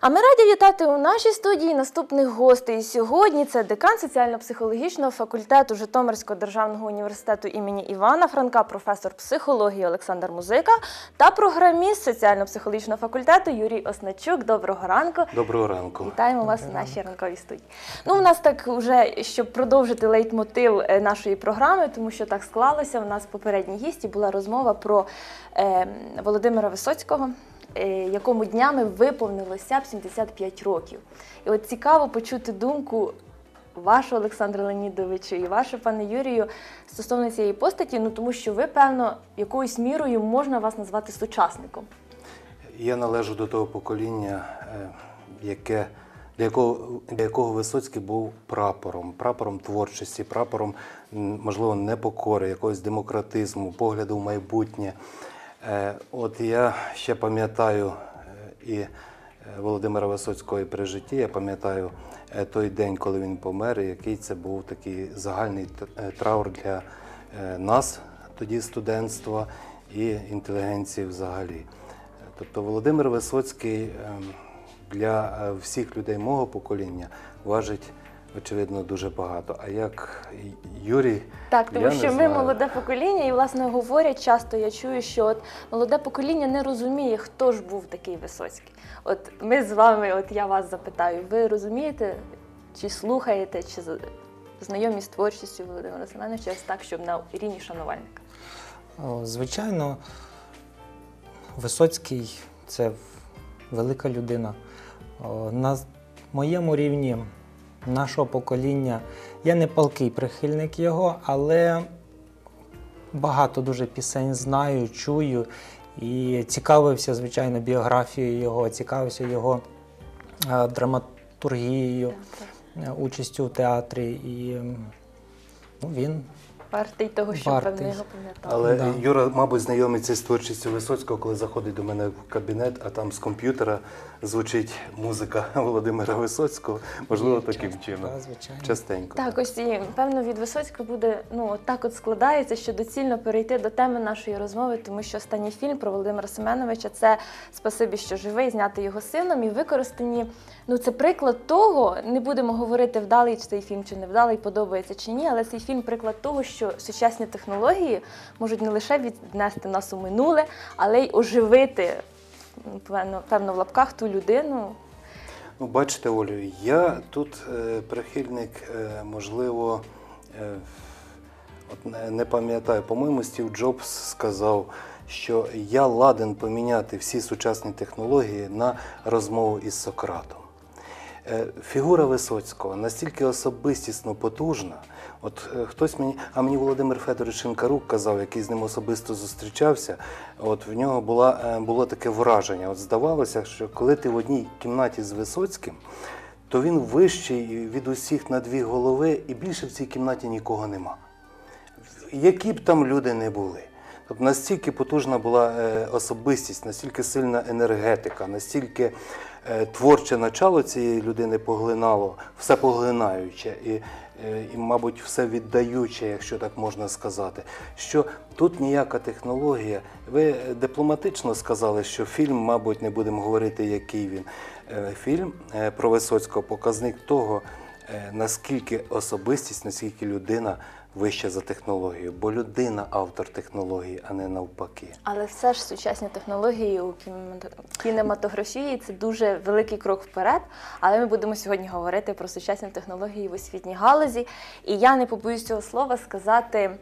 А ми раді вітати у нашій студії наступних гостей. Сьогодні це декан соціально-психологічного факультету Житомирського державного університету імені Івана Франка, професор психології Олександр Музика та програміст соціально-психологічного факультету Юрій Осначук. Доброго ранку. Доброго ранку. Вітаємо вас у нашій ранковій студії. Ну, у нас так вже, щоб продовжити лейтмотив е, нашої програми, тому що так склалося. У нас в попередній гісті була розмова про е, Володимира Висоцького, якому днями виповнилося б 75 років. І от цікаво почути думку вашого Олександра Леонідовича і вашу, пане Юрію, стосовно цієї постаті, ну тому що ви, певно, якоюсь мірою можна вас назвати сучасником. Я належу до того покоління, е, яке, для, якого, для якого Висоцький був прапором, прапором творчості, прапором, можливо, непокори, якогось демократизму, погляду в майбутнє. Е, От я ще пам'ятаю е, і е, Володимира Висоцького і при житті, я пам'ятаю той день, коли він помер, і який це був такий загальний траур для нас, тоді студентства і інтелігенції взагалі. Тобто Володимир Висоцький ем, для всіх людей мого покоління важить, очевидно, дуже багато. А як Юрій, Так, тому я не що ми молоде покоління, і власне говорять часто. Я чую, що от молоде покоління не розуміє, хто ж був такий Висоцький. От ми з вами, от я вас запитаю, ви розумієте, чи слухаєте, чи з- знайомі з творчістю Володимира Семеновича ось так, щоб на рівні шанувальника? Звичайно, Висоцький це велика людина. На моєму рівні нашого покоління я не палкий прихильник його, але багато дуже пісень знаю, чую і цікавився, звичайно, біографією його, цікавився його е, драматургією, е, участю в театрі. І ну, він Вартий того, що Вартий. певно його пам'ятав. Але Да. Юра, мабуть, знайомиться з творчістю Висоцького, коли заходить до мене в кабінет, а там з комп'ютера звучить музика Володимира Висоцького. Можливо, таким чином. звичайно. Частенько. Так, ось і певно від Висоцького буде ну от так от складається, що доцільно перейти до теми нашої розмови, тому що останній фільм про Володимира Семеновича це спасибі, що живий, знятий його сином і використані. Ну це приклад того. Не будемо говорити, вдалий цей фільм чи не вдалий, подобається чи ні, але цей фільм приклад того, що сучасні технології можуть не лише віднести нас у минуле, але й оживити певно, певно в лапках ту людину. Ну, бачите, Олю, я тут е, прихильник, е, можливо, е, от не, не пам'ятаю, по-моєму, Стів Джобс сказав, що я ладен поміняти всі сучасні технології на розмову із Сократом. Е, Фігура Висоцького настільки особистісно потужна. От е, хтось мені, а мені Володимир Федорович Шинкарук казав, який з ним особисто зустрічався. От в нього була, е, було таке враження. От здавалося, що коли ти в одній кімнаті з Висоцьким, то він вищий від усіх на дві голови, і більше в цій кімнаті нікого нема які б там люди не були. Тобто настільки потужна була е, особистість, настільки сильна енергетика, настільки творче начало цієї людини поглинало, все поглинаюче і, і, мабуть, все віддаюче, якщо так можна сказати. Що тут ніяка технологія. Ви дипломатично сказали, що фільм, мабуть, не будемо говорити, який він. Е, Фільм е, про Висоцького показник того, е, наскільки особистість, наскільки людина вища за технологію, бо людина автор технології, а не навпаки. Але все ж сучасні технології у кінемато- кінематографії це дуже великий крок вперед. Але ми будемо сьогодні говорити про сучасні технології в освітній галузі. І я не побоюсь цього слова сказати,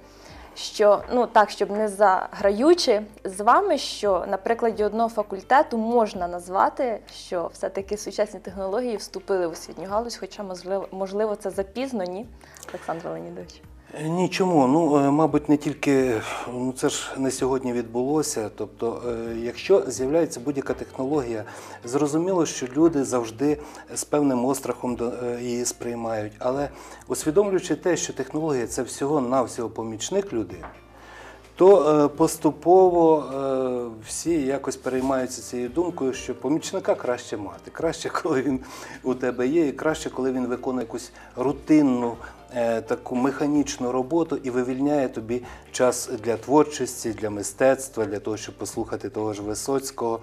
що ну так, щоб не заграючи з вами, що на прикладі одного факультету можна назвати, що все-таки сучасні технології вступили в освітню галузь, хоча можливо, можливо це запізно, ні, Олександр Леонідович. Е, Ні, чому? Ну, е, мабуть, не тільки ну це ж не сьогодні відбулося. Тобто, е, якщо з'являється будь-яка технологія, зрозуміло, що люди завжди з певним острахом її сприймають. Але усвідомлюючи те, що технологія це всього навсього помічник людини, то е, поступово е, всі якось переймаються цією думкою, що помічника краще мати. Краще, коли він у тебе є, і краще, коли він виконує якусь рутинну. е, Таку механічну роботу і вивільняє тобі час для творчості, для мистецтва, для того, щоб послухати того ж Висоцького.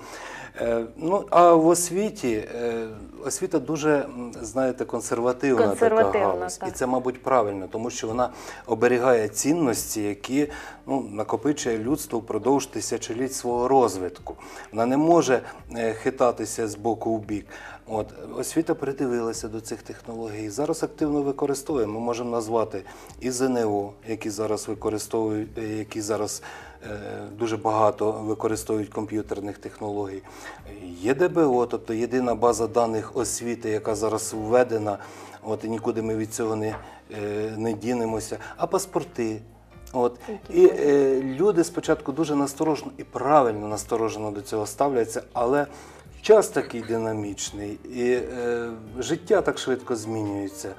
Е, Ну а в освіті е, освіта дуже, знаєте, консервативна, Консервативна, така галузь. так. І це, мабуть, правильно, тому що вона оберігає цінності, які ну, накопичує людство впродовж тисячоліть свого розвитку. Вона не може е, хитатися з боку в бік. От освіта придивилася до цих технологій. Зараз активно використовує. Ми можемо назвати і ЗНО, які зараз використовують, які зараз дуже багато використовують комп'ютерних технологій. Є ДБО, тобто єдина база даних освіти, яка зараз введена, от і нікуди ми від цього не, е, не дінемося. А паспорти. От і е, люди спочатку дуже насторожено і правильно насторожено до цього ставляться, але час такий динамічний, і е, життя так швидко змінюється.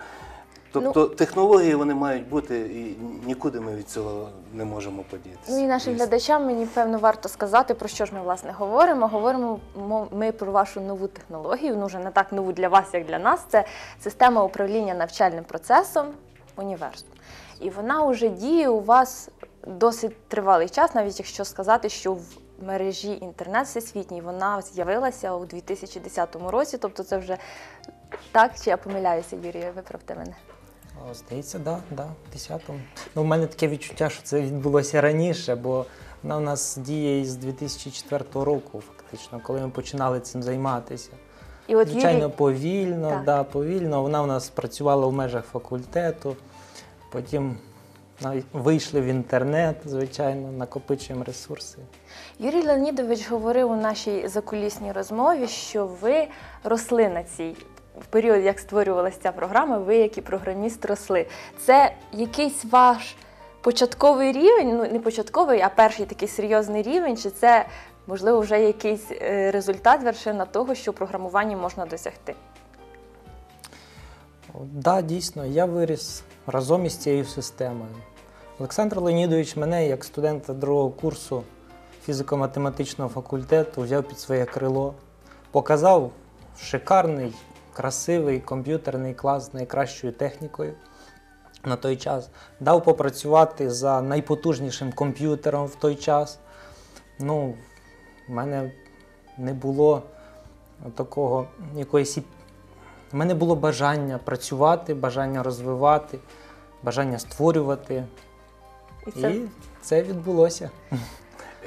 Тобто технології вони мають бути, і нікуди ми від цього не можемо подітися. Ну і нашим глядачам мені певно варто сказати, про що ж ми власне говоримо. Говоримо ми про вашу нову технологію, ну вже не так нову для вас, як для нас. Це система управління навчальним процесом універсум. І вона вже діє у вас досить тривалий час, навіть якщо сказати, що в мережі інтернет всесвітній вона з'явилася у 2010 році. Тобто це вже так, чи я помиляюся, Юрій, виправте мене. Здається, да, да, в 10-му. Ну, у мене таке відчуття, що це відбулося раніше, бо вона у нас діє із 2004 року, фактично, коли ми починали цим займатися. І от Звичайно, Юрій, повільно, Так. да, повільно. Вона у нас працювала в межах факультету, потім вийшли в інтернет, звичайно, накопичуємо ресурси. Юрій Леонідович говорив у нашій закулісній розмові, що ви росли на цій. В період, як створювалася ця програма, ви, як і програміст, росли. Це якийсь ваш початковий рівень, ну не початковий, а перший такий серйозний рівень, чи це, можливо, вже якийсь е, результат, вершина того, що програмування можна досягти? Так, да, дійсно, я виріс разом із цією системою. Олександр Леонідович мене, як студента другого курсу фізико-математичного факультету, взяв під своє крило, показав шикарний, красивий комп'ютерний клас з найкращою технікою на той час, дав попрацювати за найпотужнішим комп'ютером в той час. Ну, в мене не було такого якоїсь у мене було бажання працювати, бажання розвивати, бажання створювати. І це І це відбулося.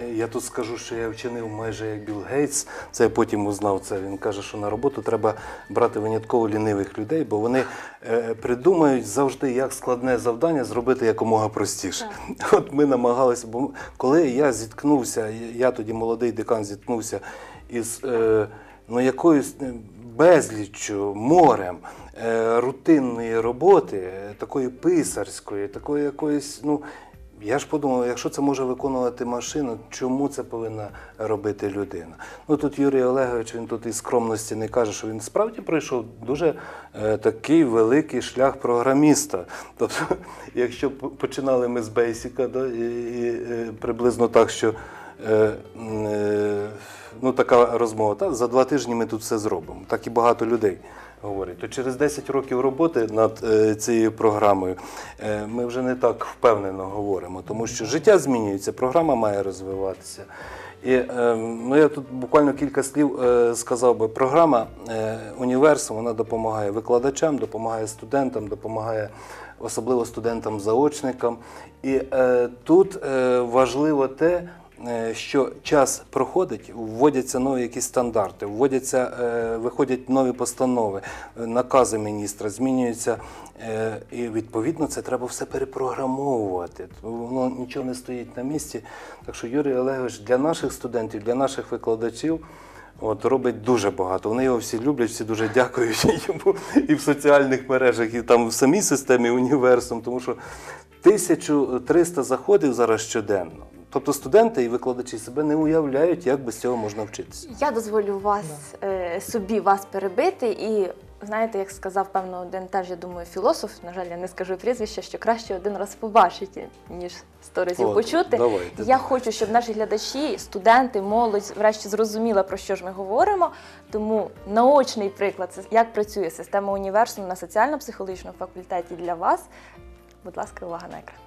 Е, Я тут скажу, що я вчинив майже як Білл Гейтс. Це я потім узнав це. Він каже, що на роботу треба брати винятково лінивих людей, бо вони е, придумають завжди, як складне завдання зробити якомога простіше. От ми намагалися, бо коли я зіткнувся, я- тоді молодий декан зіткнувся із е, ну, якоюсь безліччю, морем рутинної роботи, такої писарської, такої якоїсь, ну. Я ж подумав, якщо це може виконувати машина, чому це повинна робити людина? Ну тут Юрій Олегович, він тут із скромності не каже, що він справді пройшов дуже е, такий великий шлях програміста. Тобто, якщо починали ми з Бейсіка, да, і, і е, приблизно так, що е, е, ну, така розмова, та, за два тижні ми тут все зробимо. Так і багато людей говорить, то через 10 років роботи над е, цією програмою е, ми вже не так впевнено говоримо, тому що життя змінюється, програма має розвиватися. І е, ну, я тут буквально кілька слів сказав би. Програма універсум вона допомагає викладачам, допомагає студентам, допомагає особливо студентам-заочникам. І тут важливо те, що час проходить, вводяться нові якісь стандарти, вводяться, е, виходять нові постанови, е, накази міністра, змінюються. е, І відповідно це треба все перепрограмовувати. Воно нічого не стоїть на місці. Так що Юрій Олегович для наших студентів, для наших викладачів. От робить дуже багато. Вони його всі люблять, всі дуже дякують йому і в соціальних мережах, і там в самій системі універсум, тому що 1300 заходів зараз щоденно. Тобто студенти і викладачі себе не уявляють, як без цього можна вчитися. Я дозволю вас е, собі вас перебити і знаєте, як сказав певно один теж, я думаю, філософ, на жаль, я не скажу прізвище, що краще один раз побачити, ніж сто разів От, почути. давайте. Я хочу, щоб наші глядачі, студенти, молодь, врешті зрозуміла, про що ж ми говоримо. Тому наочний приклад, це як працює система універсуму на соціально-психологічному факультеті для вас. Будь ласка, увага на екран.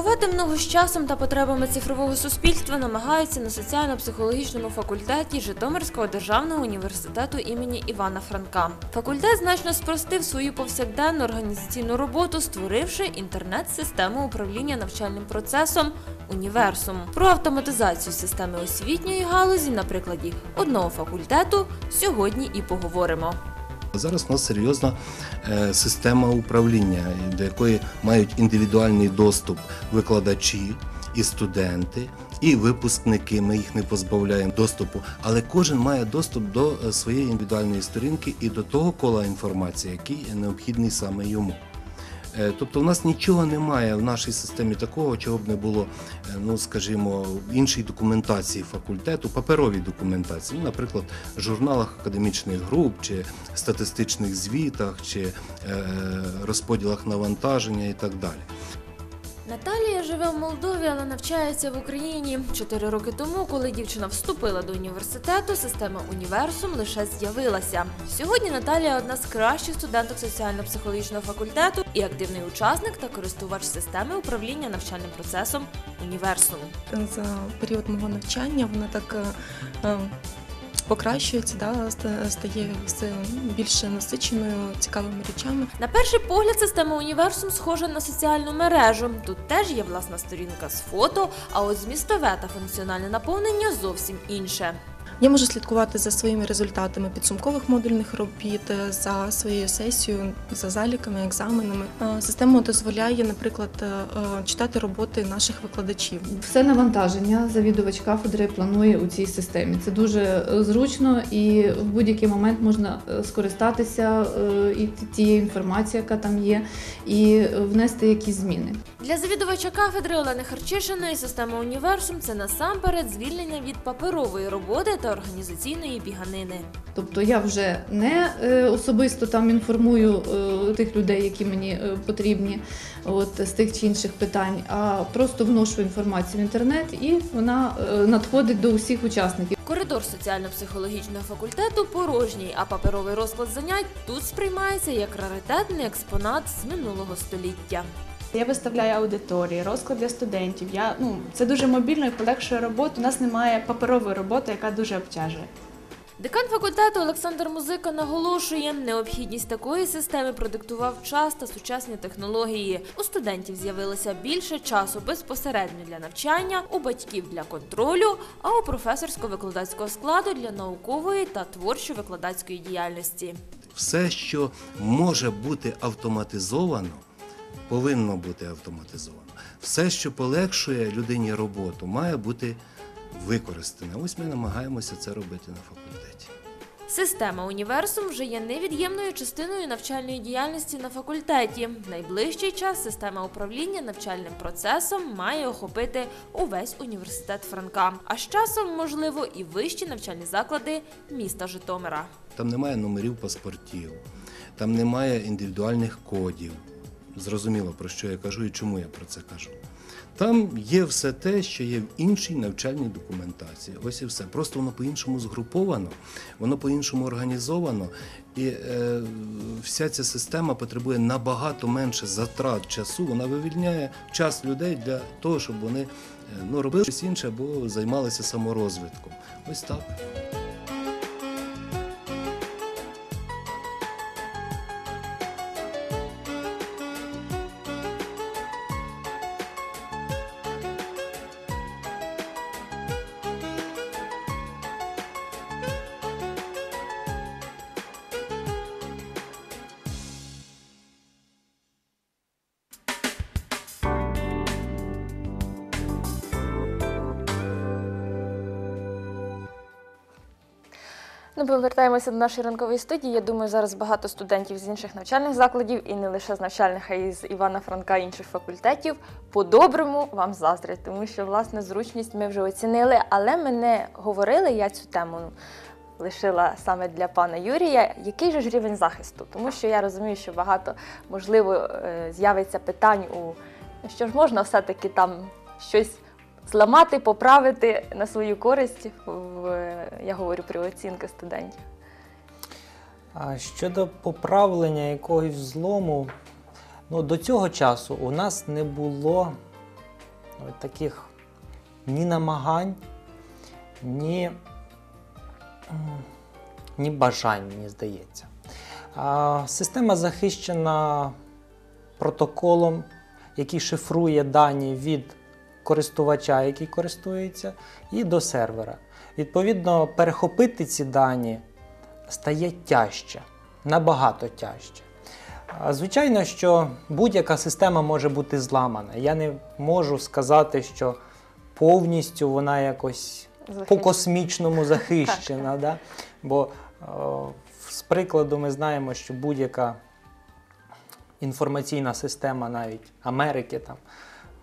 Крокувати много з часом та потребами цифрового суспільства намагаються на соціально-психологічному факультеті Житомирського державного університету імені Івана Франка. Факультет значно спростив свою повсякденну організаційну роботу, створивши інтернет-систему управління навчальним процесом Універсум. Про автоматизацію системи освітньої галузі на прикладі одного факультету сьогодні і поговоримо. Зараз у нас серйозна е, система управління, до якої мають індивідуальний доступ викладачі і студенти, і випускники. Ми їх не позбавляємо доступу, але кожен має доступ до е, своєї індивідуальної сторінки і до того кола інформації, який необхідний саме йому. Е, Тобто, в нас нічого немає в нашій системі такого, чого б не було, е, ну скажімо, в іншій документації факультету, паперовій документації, ну, наприклад, в журналах академічних груп, чи статистичних звітах, чи е, розподілах навантаження і так далі. Наталія живе в Молдові, але навчається в Україні. Чотири роки тому, коли дівчина вступила до університету, система універсум лише з'явилася. Сьогодні Наталія одна з кращих студенток соціально-психологічного факультету і активний учасник та користувач системи управління навчальним процесом універсум. за період мого навчання вона так е, е, покращується, да, ста- стає все більше насиченою цікавими речами. На перший погляд, система універсум схожа на соціальну мережу. Тут теж є власна сторінка з фото, а от змістове та функціональне наповнення зовсім інше. Я можу слідкувати за своїми результатами підсумкових модульних робіт, е, за своєю сесією, за заліками, екзаменами. Е, Система дозволяє, наприклад, е, читати роботи наших викладачів. Все навантаження завідувач кафедри планує у цій системі. Це дуже зручно і в будь-який момент можна скористатися і тією інформацією, яка там є, і внести якісь зміни. Для завідувача кафедри Олени Харчишиної система універсум це насамперед звільнення від паперової роботи та організаційної біганини. Тобто я вже не е, особисто там інформую е, тих людей, які мені е, потрібні, от з тих чи інших питань, а просто вношу інформацію в інтернет, і вона надходить до усіх учасників. Коридор соціально-психологічного факультету порожній, а паперовий розклад занять тут сприймається як раритетний експонат з минулого століття. Я виставляю аудиторії, розклад для студентів. Я, ну, це дуже мобільно і полегшує роботу. У нас немає паперової роботи, яка дуже обтяжує. Декан факультету Олександр Музика наголошує, необхідність такої системи продиктував час та сучасні технології. У студентів з'явилося більше часу безпосередньо для навчання, у батьків для контролю, а у професорсько-викладацького складу для наукової та творчо-викладацької діяльності. Все, що може бути автоматизовано, повинно бути автоматизовано. Все, що полегшує людині роботу, має бути використане. Ось ми намагаємося це робити на факультеті. Система універсум вже є невід'ємною частиною навчальної діяльності на факультеті. В найближчий час система управління навчальним процесом має охопити увесь університет Франка, а з часом, можливо, і вищі навчальні заклади міста Житомира. Там немає номерів паспортів, там немає індивідуальних кодів. Зрозуміло, про що я кажу і чому я про це кажу. Там є все те, що є в іншій навчальній документації. Ось і все. Просто воно по-іншому згруповано, воно по-іншому організовано, і е, вся ця система потребує набагато менше затрат часу. Вона вивільняє час людей для того, щоб вони е, ну, робили щось інше або займалися саморозвитком. Ось так. Ну, повертаємося до нашої ранкової студії. Я думаю, зараз багато студентів з інших навчальних закладів, і не лише з навчальних, а й з Івана Франка і інших факультетів. По-доброму вам заздрять, тому що власне зручність ми вже оцінили, але ми не говорили. Я цю тему лишила саме для пана Юрія. Який же ж рівень захисту? Тому що я розумію, що багато можливо е, з'явиться питань у ну, що ж можна все-таки там щось зламати, поправити на свою користь. В, я говорю про оцінки студентів. А щодо поправлення якогось злому, ну, до цього часу у нас не було таких ні намагань, ні, ні бажань, мені здається. А, система захищена протоколом, який шифрує дані від користувача, який користується, і до сервера. Відповідно, перехопити ці дані стає тяжче, набагато тяжче. Звичайно, що будь-яка система може бути зламана. Я не можу сказати, що повністю вона якось по космічному захищена. да? Бо е, з прикладу ми знаємо, що будь-яка інформаційна система навіть Америки там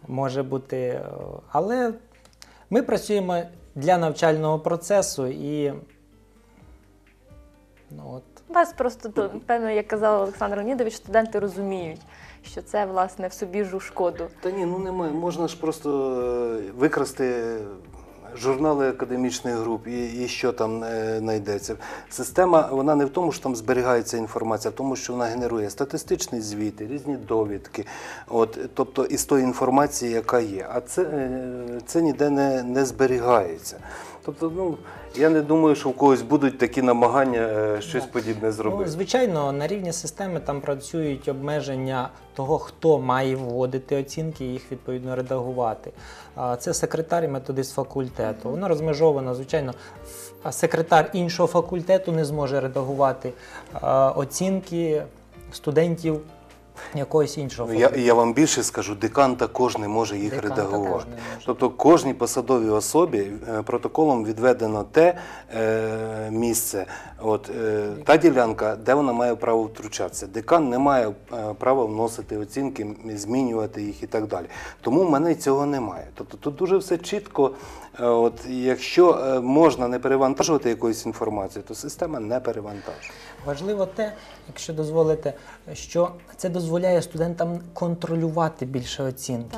може бути. е, Але ми працюємо для навчального процесу і ну, от, Вас просто то, певно, як казав Олександр Леонідович, студенти розуміють, що це власне в собі ж у шкоду. Та ні, ну немає. Можна ж просто е, викрасти журнали академічних груп і, і що там е, знайдеться. Система вона не в тому, що там зберігається інформація, а в тому, що вона генерує статистичні звіти, різні довідки, от, тобто із тої інформації, яка є. А це, е, це ніде не, не зберігається. Тобто, ну я не думаю, що в когось будуть такі намагання е, щось подібне Ну, зробити. звичайно, на рівні системи там працюють обмеження того, хто має вводити оцінки і їх відповідно редагувати. Це секретар і методист факультету. Воно розмежовано, звичайно, секретар іншого факультету не зможе редагувати оцінки студентів якогось іншого Ну, Я, я вам більше скажу, декан також не може їх Декан редагувати. не може. Тобто кожній посадовій особі е, протоколом відведено те е, місце, от, е, та ділянка, де вона має право втручатися. Декан не має е, права вносити оцінки, м- змінювати їх і так далі. Тому в мене цього немає. Тобто тут дуже все чітко. Е, От, якщо е, можна не перевантажувати якоюсь інформацією, то система не перевантажує. Важливо те, якщо дозволите, що це дозволяє студентам контролювати більше оцінки.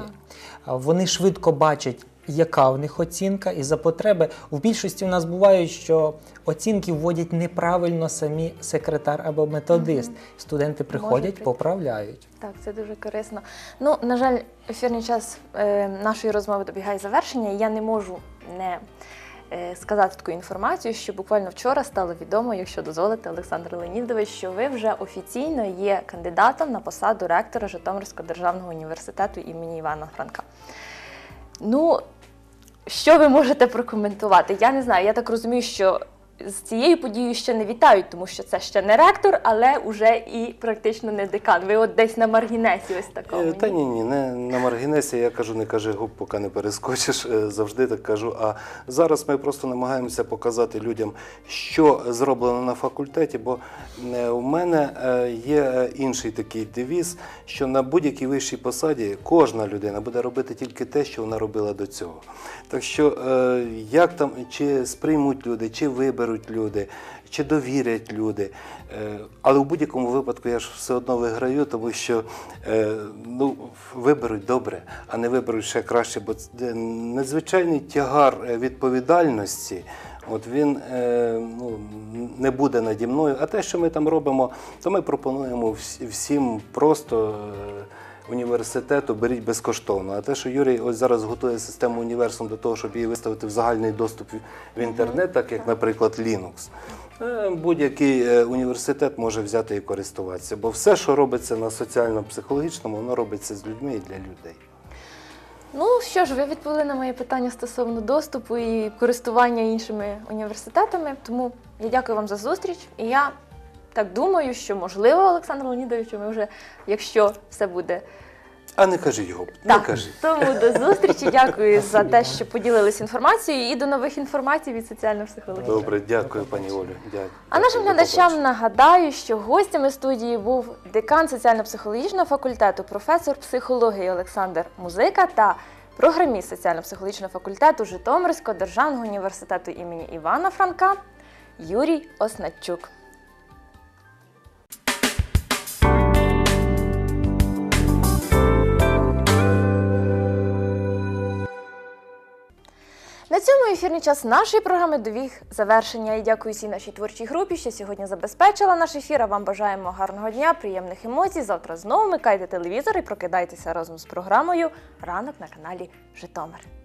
А Вони швидко бачать, яка в них оцінка, і за потреби в більшості у нас бувають, що оцінки вводять неправильно самі секретар або методист. Студенти приходять, поправляють. Так, це дуже корисно. Ну, на жаль, ефірний час е, нашої розмови добігає завершення, я не можу не сказати таку інформацію, що буквально вчора стало відомо, якщо дозволите, Олександр Леонідович, що ви вже офіційно є кандидатом на посаду ректора Житомирського державного університету імені Івана Франка. Ну, що ви можете прокоментувати? Я не знаю. Я так розумію, що з цією подією ще не вітають, тому що це ще не ректор, але вже і практично не декан. Ви от десь на маргінесі ось такому. Е, Та ні, ні, не на маргінесі. Я кажу, не кажи губ, поки не перескочиш. Е, Завжди так кажу. А зараз ми просто намагаємося показати людям, що зроблено на факультеті. Бо е, у мене є інший такий девіз, що на будь-якій вищій посаді кожна людина буде робити тільки те, що вона робила до цього. Так що, як там чи сприймуть люди, чи виберуть люди, чи довірять люди. Е, Але в будь-якому випадку я ж все одно виграю, тому що е, ну, виберуть добре, а не виберуть ще краще, бо надзвичайний тягар відповідальності. От він е, ну, не буде наді мною. А те, що ми там робимо, то ми пропонуємо всім просто. Університету беріть безкоштовно. А те, що Юрій ось зараз готує систему універсум до того, щоб її виставити в загальний доступ в інтернет, так як, наприклад, Linux, е, будь-який е, університет може взяти і користуватися. Бо все, що робиться на соціально-психологічному, воно робиться з людьми і для людей. Ну що ж, ви відповіли на моє питання стосовно доступу і користування іншими університетами. Тому я дякую вам за зустріч. І я так думаю, що можливо, Олександр Леонідович, ми вже, якщо все буде А не кажи його, не Так, кажи. тому до зустрічі. Дякую за те, що поділились інформацією і до нових інформацій від соціально-психологічного. Добре, дякую, пані Олю. Дякую. А нашим До глядачам побачення. нагадаю, що гостями студії був декан соціально-психологічного факультету, професор психології Олександр Музика та програміст соціально-психологічного факультету Житомирського державного університету імені Івана Франка Юрій Оснатчук. Цьому ефірний час нашої програми довіг завершення. І дякую всій нашій творчій групі, що сьогодні забезпечила наш ефір. А вам бажаємо гарного дня, приємних емоцій. Завтра знову микайте телевізор і прокидайтеся разом з програмою Ранок на каналі Житомир.